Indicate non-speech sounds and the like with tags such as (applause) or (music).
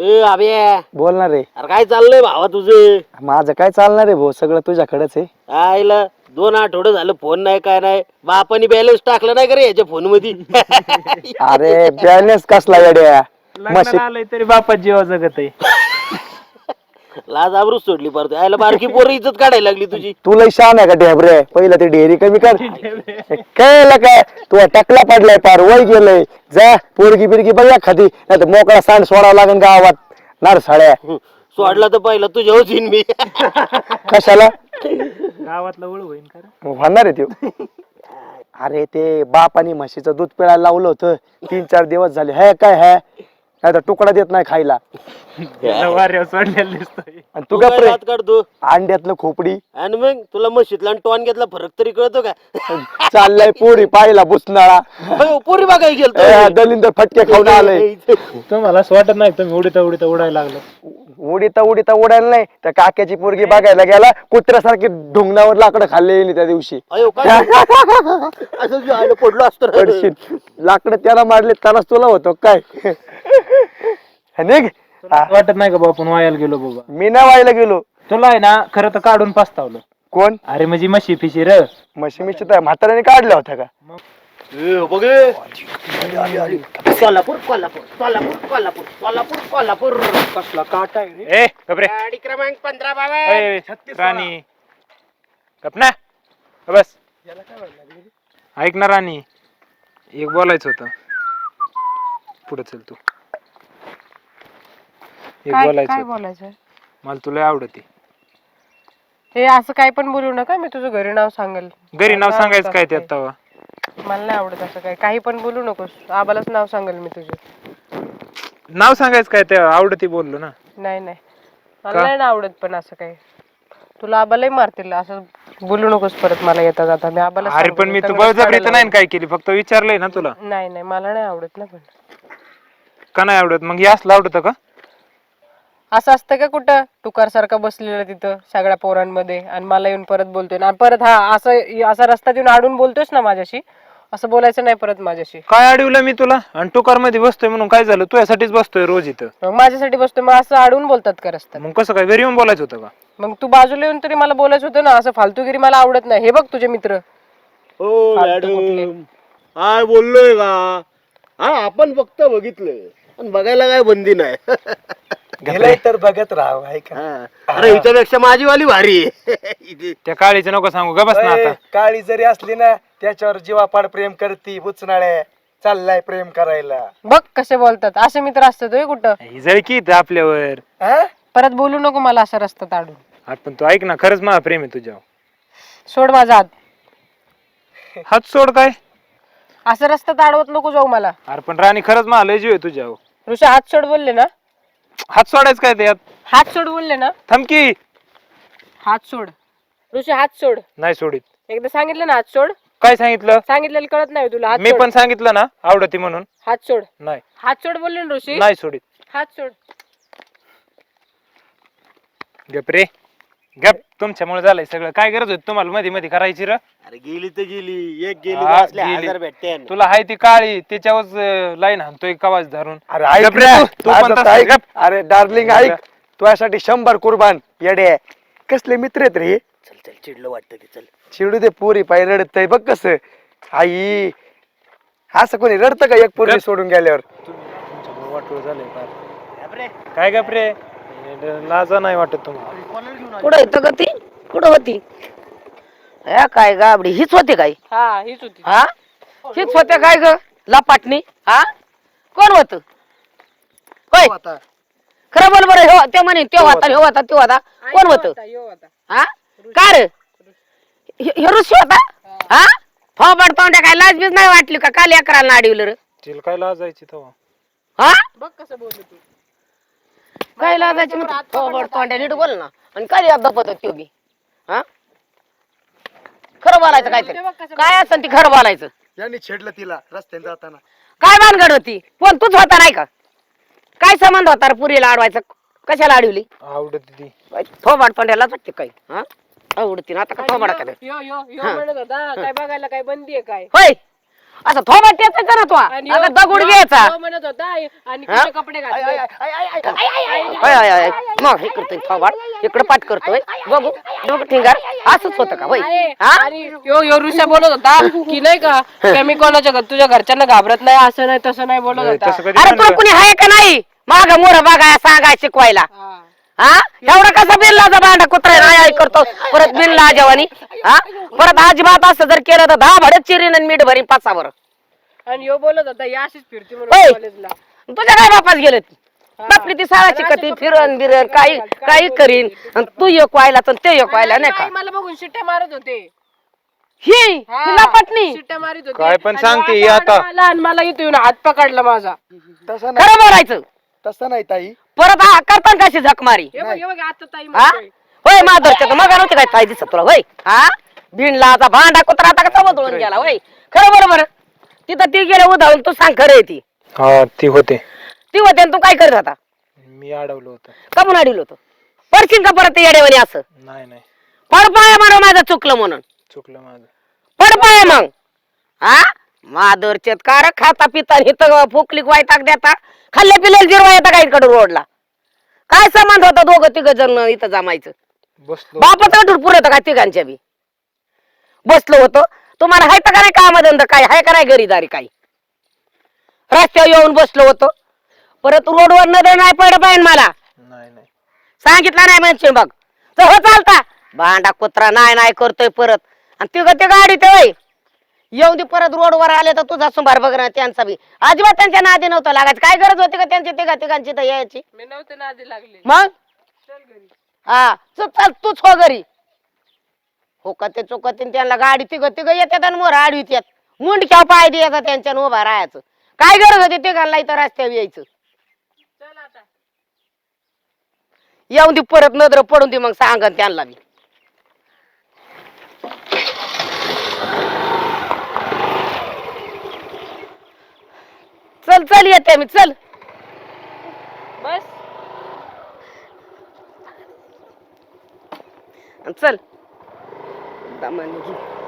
ए अबे बोलणार रे. अरे काय चाललंय भावा तुझं? माझं काय चालणार आहे भाऊ सगळं तुझ्याकडेच आहे. आईला दोन आठवडे झालं फोन नाही काय नाही. बापानी बॅलन्स टाकलं नाही का रे याच्या फोनमध्ये (laughs) अरे बॅलन्स कसला येड्या? म्हशी लग्नाला आलंय तरी बापा जीवा जगत आहे. लाज आबरूच सोडली परत. आईला बारकी पोरं इज्जत काढायला लागली तुझी. तुला शान आहे का ढेबरे? पहिलं ते डेअरी कमी कर. काय काय? तू टकला पडलाय पार वय गेलंय. जा पोरगी बिरगी बघ खाती नाही तर मोकळा सांड सोडावा लागेल गावात. नार साड्या सोडला तर पहिला तुझ्या होतीन मी. कशाला? गावातला ओळ होईन का रे? होणार आहे त्यो. अरे ते बाप आणि म्हशीचं दूध पिळायला लावलं होतं. तीन चार दिवस झाले. हे काय हे? नाही तर तुकडा देत नाही खायला. त्याला वाऱ्यावर सोडलेलं दिसतोय. आणि तू तू का काय प्रे दात काढतो अंड्यातलं खोपडी. आणि मग तुला म्हशीतला आणि टॉन घेतला फरक तरी कळतो का? चाललाय पोरी पाहिला बुसनाळा अयो, पोरी बघाय ए, गेलो दलिंदर फटके खाऊन आलंय. तुम्हाला असं वाटत नाही तुम्ही उडीता उडीता उडायला लागलं उडीता उडीता उडायला नाही. त्या काक्याची पोरगी बघायला गेला कुत्र्यासारखी ढुंगणावर लाकडं खाल्लेली त्या दिवशी. अयो काय? असं जे आलं पडलो असतो. पडशील. लाकडं त्याला मारले त्यालाच तुला होतो काय? निघ. तुला असं वाटत नाही का बाबा आपण वायाला गेलो बाबा? मी नाही व्हायला गेलो. तुला आहे ना खरं तर काढून पस्तावलं. कोण? अरे म्हणजे म्हशी फिशी र. म्हशी मिशी तर म्हाताऱ्याने काढल्या होत्या का? ए, बघ ए. सोलापूर कोल्हापूर सोलापूर कोल्हापूर सोलापूर कोल्हापूर. कसला काटा आहे ए गपरे गाडी क्रमांक पंधरा बाबा. ए, राणी. गप ना. बस. ऐक ना राणी एक बोलायचं होतं. पुढे चल तू. एक काय बोलायचं काय होतं. बोलायचं? मला तुला आवडते. हे असं काय पण बोलू नका मी तुझं घरी नाव सांगेल. घरी नाव सांगायचं काय त्यात तवा? मला नाही आवडत असं काय काही पण बोलू नकोस. आबालाच नाव सांगेल मी तुझं. नाव सांगायचं काय ते आवडते बोललो ना? नाही नाही. मला का? नाही ना आवडत पण असं काही. तुला आबालाही मारतील. असं बोलू नकोस परत मला येता जाता. मी आबाला अरे पण मी तू बळजबरी तर नाही ना काय केली? फक्त विचारलंय ना तुला. नाही नाही. मला नाही आवडत ना पण. का नाही आवडत? मग हे असलं आवडतं का? असं असतं का कुठं? टुकार सारखा बसलेला तिथं सगळ्या पोरांमध्ये. आणि मला येऊन परत बोलतोय. आणि परत हा असं असा रस्ता देऊन आडून बोलतोयस ना माझ्याशी? असं बोलायचं नाही परत माझ्याशी. काय अडवलं मी तुला? आणि टुकारमध्ये बसतोय म्हणून काय झालं? तुझ्यासाठीच बसतोय रोज इथं. मग माझ्यासाठी बसतोय. मग असं आडून बोलतात का रस्त्यात? मग कसं काय? घरी येऊन बोलायचं होतं का? मग तू बाजूला येऊन तरी मला बोलायचं होतं ना. असं फालतूगिरी मला आवडत नाही. हे बघ तुझे मित्र. हो फालतू कुठले. मॅडम काय बोललोय का? हा आपण फक्त बघितलं पण बघायला काय बंदी नाही. (laughs) गेलाय तर बघत राहा ऐका हा. अरे हिच्यापेक्षा माझी वाली भारी. आहे (laughs) इथे. त्या काळीचं नको सांगू ग बस ना आता. ए, काळी जरी असली ना त्याच्यावर जीवापाड प्रेम करती बुचनाळ्या चाललाय प्रेम करायला. बघ कसे बोलतात. असे मित्र असतात होय कुठं. ही जळकी इथं आपल्यावर. हा? परत बोलू नको मला असं रस्त्यात आडून. आपण तू ऐक ना खरंच माझा प्रेम आहे तुझ्यावर. सोड माझा हात. हात सोड काय? असं रस्त्यात अडवत नको जाऊ मला. अरे पण राणी खरंच मला लय जीव आहे तुझ्यावर. ऋषा हात सोड बोलले ना. हात सोडायचं काय त्यात? हात सोड बोलले ना. थमकी हात सोड. ऋषी हात सोड. नाही सोडित. एकदा सांगितलं ना हात सोड. काय सांगितलं? सांगितलेलं कळत नाही तुला हात मी सोड. पण सांगितलं ना आवडती म्हणून. हात सोड. नाही. हात सोड बोलले ना ऋषी. नाही सोडित. हात सोड. गप रे. गप तुमच्यामुळे झालंय सगळं. काय गरज होती तुम्हाला? मध्ये मध्ये करायची र? अरे गेली तर गेली. एक गेली हा. हजार भेटते. तुला हाय ती काळी त्याच्यावर लाईन हाणतोय कवाच धरून? अरे ऐक गप रे ना, तू, तू आता पण तर तसं ऐक. गप. अरे डार्लिंग ऐक. तुझ्यासाठी शंभर कुर्बान येडे कसले मित्र आहेत रे? चल चल चिडलं वाटतं ते चल. चिडू दे पोरी पाय रडत बघ कस. आई असं कोणी रडतं का एक पोरी. सोडून गेल्यावर? तुमच्यामुळे वाटोळ झालंय फार. काय गप रे? लाजा नाही वाटत तुम्हाला. कुठं येतं का ती? कुठं होती? या काय गाबडी हीच होती काय? हा हीच होती. हा? हीच होते काय ग? लपाटणी? हा? कोण होत? होय? खरं बोल बरं हो ते म्हणे तो होता ह्यो होता तो होता. कोण होत? हा? का रे? हे हे ऋषी होता? हा. फॉबड पाहुण्या काय लाज बीज नाही वाटली का? काल अकराला अडवलं रे तिला काय लाजायची तेव्हा? हा? बघ कसं बोललो तू. काय लाजायची मग नीट बोल ना. आणि काय पद्धत त्यो बी हा? खरं बोलायचं काहीतरी. काय असं ती खरं बोलायचं? यांनी छेडलं तिला रस्त्याने जाताना. काय भानगड होती? कोण तूच होता नाही का? काय संबंध होता रे पुरीला अडवायचा? कशाला अडवली? आवडत ती थोबाड पंड्यालाच वाटते काय हा? आवडती ना आता का थोबाडा काय यो यो यो म्हणत होता काय बघायला काय बंदी आहे काय? होय. असं थोबा टेचायचा ना तो आणि आता ह्यो- दगड घ्यायचा ह्यो म्हणत होता आणि हा? कुठे कपडे घातले होय, होय, होय. मग हे करतोय थोबाड इकडे पाठ करतोय बघू बघू ठिंगार असंच होतं का होय आहे. हा आणि यो यो ऋषा बोलत होता की नाही का की मी कोणाच्या घर तुझ्या घरच्यांना घाबरत नाही असं नाही तसं नाही बोलत होता तसं कधी अरे तुला म्हणलं? कुणी आहे का नाही माग मोर बघाय सांगाय शिकवायला हा. हा? एवढा कसा बिनलाचा भांडा कुत्रा नाही आई करतो. परत बिनला जेवानी. हा? परत अजिबात असं जर केलं तर दहा भाड्यात चिरीन आणि मीठ भरीन पाचावर. आणि यो बोलत होता या अशीच फिरती होय. म्हणून कॉलेजला तुझ्या काय बापास गेले बापली ती सारा शिकती फिरन बिरन काही काही करीन. आणि तू एक व्हायला तर ते एक व्हायला नाही का? मला बघून शिट्ट्या मारत होते. ही! हा. हिला पटणी शिट्ट्या मारित होते. काय पण आणि सांगते ही आता. आणि मला इथे येऊन हात पकडला माझा. तसं नाही. खरं बोलायचं. तसं नाही ताई. परत हा करताना कशी झक मारी हे बघ हे बघ आता ताई हा? म्हणतोय. होय माधवच्या तर मग नव्हते काय ताई दिसत तुला होय? हा? भिणलाचा भांडा कुत्रा आता कसा बदलून गेला होय? खरं बरोबर तिथं ती गेले उधाळून तू सांग खरं आहे ती. हा ती होते. ती होते आणि तू काय करत होता? मी अडवलं होतं. कमून अडील होतो? पडशील का परत येडेवानी असं? नाही नाही. पडपाया म्हणून माझं चुकलं म्हणून. चुकलं माझं. पडपाया मग. हा? माधवरचेत कार खाता पिता इथं फुकली वायताक देता. खाल्ले पिल्ले जिरवा येता का इकडे रोडला? काय संबंध होता दोघं तिघ जण इथं जमायचं? बसलो बापाचं ढूर पुरत का तिघांच्या बी? बसलो होतो. तुम्हाला हाय का नाही कामधंदा काय? हाय का नाही घरीदारी काय? रस्त्यावर येऊन बसलो होतो. परत रोडवर नजर नाही पडत पाहिजे मला. नाही नाही. सांगितलं नाही म्हणजे बघ तर हो चालता. भांडा कुत्रा नाही नाही करतोय परत. आणि तिघ ते गाडी ते येऊन दे परत रोडवर आले तर तुझा सुंभार बघणार त्यांचा बी. अजिबात त्यांच्या नादी नव्हतं लागायचं. काय गरज होती का त्यांची तिघा तिघांची तर यायची? मी नव्हते नादी लागले मग? चल घरी. हा चल चल तूच हो घरी. हो का ते चुकतीन त्यांना गाडी तिघ तिघ येतात आणि मोर आडवीत येत. मुंडक्या पाय द्यायचा त्यांच्या उभा राहायचं. काय गरज होती तिघांना इथं रस्त्यावर यायचं? चल आता. येऊन दे परत नजर पडून दे मग सांगन त्यांना मी चल येते मी चल. बस. चल. दमाने.